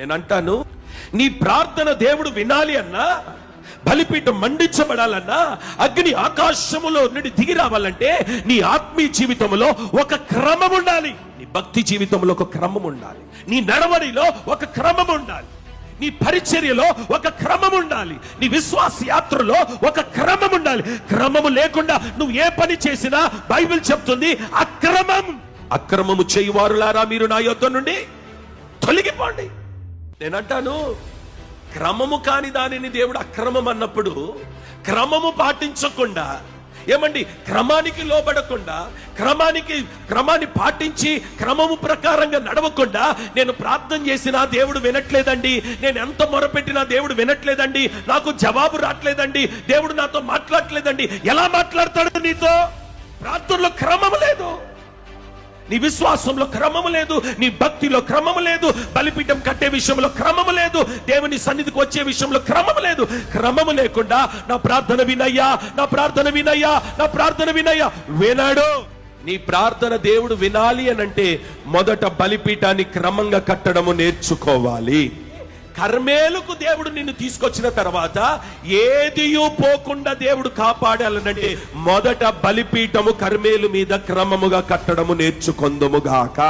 నేను అంటాను నీ ప్రార్థన దేవుడు వినాలి అన్నా బలిపీఠం మండించబడాలన్నా అగ్ని ఆకాశములో నుండి దిగి రావాలంటే నీ ఆత్మీయ జీవితంలో ఒక క్రమం ఉండాలి. నీ భక్తి జీవితంలో ఒక క్రమం ఉండాలి. నీ నడవడిలో ఒక క్రమం ఉండాలి. నీ పరిచర్యలో ఒక క్రమం ఉండాలి. నీ విశ్వాస యాత్రలో ఒక క్రమం ఉండాలి. క్రమము లేకుండా నువ్వు ఏ పని చేసినా బైబిల్ చెప్తుంది అక్రమం. అక్రమము చేయువారులారా మీరు నా యొద్ద నుండి? తొలగిపోండి. నేనంటాను క్రమము కాని దానిని దేవుడు అక్రమం అన్నప్పుడు క్రమము పాటించకుండా ఏమండి క్రమానికి లోబడకుండా క్రమానికి క్రమాన్ని పాటించి క్రమము ప్రకారంగా నడవకుండా నేను ప్రార్థన చేసినా దేవుడు వినట్లేదండి నేను ఎంత మొరపెట్టినా దేవుడు వినట్లేదండి నాకు జవాబు రావట్లేదండి దేవుడు నాతో మాట్లాడట్లేదండి. ఎలా మాట్లాడతాడు నీతో? ప్రార్థనలో క్రమము లేదు. నీ విశ్వాసంలో క్రమము లేదు నీ భక్తిలో క్రమము లేదు బలిపీఠం కట్టే విషయంలో క్రమము లేదు దేవుని సన్నిధికి వచ్చే విషయంలో క్రమము లేదు. క్రమము లేకుండా నా ప్రార్థన వినయ్యా నా ప్రార్థన వినయ్యా నా ప్రార్థన వినయ్యా. వినాడు. నీ ప్రార్థన దేవుడు వినాలి అని అంటే మొదట బలిపీఠాన్ని క్రమంగా కట్టడము నేర్చుకోవాలి. కర్మేలుకు దేవుడు నిన్ను తీసుకొచ్చిన తర్వాత ఏదియూ పోకుండా దేవుడు కాపాడాలనంటే మొదట బలిపీఠము కర్మేలు మీద క్రమముగా కట్టడము నేర్చుకొందుముగాక